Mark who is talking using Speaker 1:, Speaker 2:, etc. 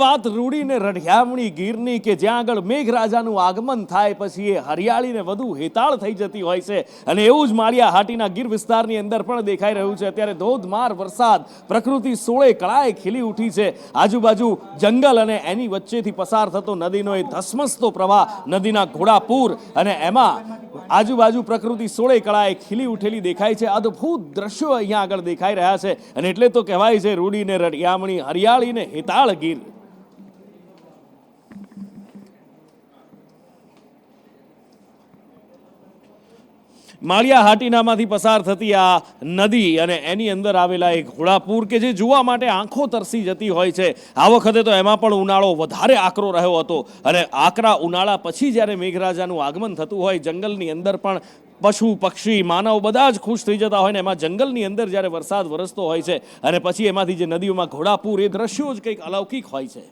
Speaker 1: વાત રૂડીને રઢિયામણી ગીરની કે જ્યાં આગળ મેઘરાજાનું આગમન થાય પછી એ હરિયાળીને વધુ હેતાળ થઈ જતી હોય છે. અને એવું જ માળિયા હાટીના ગીર વિસ્તારની અંદર પણ દેખાઈ રહ્યું છે. અત્યારે ધોધમાર વરસાદ, પ્રકૃતિ સોળે કળાએ ખીલી ઉઠી છે. આજુબાજુ જંગલ અને એની વચ્ચેથી પસાર થતો નદીનો એ ધસમસતો પ્રવાહ, નદીના ઘોડાપૂર અને એમાં આજુબાજુ પ્રકૃતિ સોળે કળાએ ખીલી ઉઠેલી દેખાય છે. અદ્ભુત દ્રશ્યો અહીંયા આગળ દેખાઈ રહ્યા છે. અને એટલે તો કહેવાય છે રૂડીને રઢિયામણી, હરિયાળીને હેતાળ ગીર. માળિયા હાટીનામાંથી પસાર થતી આ નદી અને એની અંદર આવેલા એક ઘોડાપુર કે જે જોવા માટે આંખો તરસી જતી હોય છે. આ વખતે તો એમાં પણ ઉનાળો વધારે આકરો રહ્યો હતો અને આકરા ઉનાળા પછી જ્યારે મેઘરાજાનું આગમન થતું હોય, જંગલની અંદર પણ પશુ, પક્ષી, માનવ બધા જ ખુશ થઈ જતા હોય ને એમાં જંગલની અંદર જ્યારે વરસાદ વરસતો હોય છે અને પછી એમાંથી જે નદીઓમાં ઘોડાપુર, એ દ્રશ્યો જ કંઈક અલૌકિક હોય છે.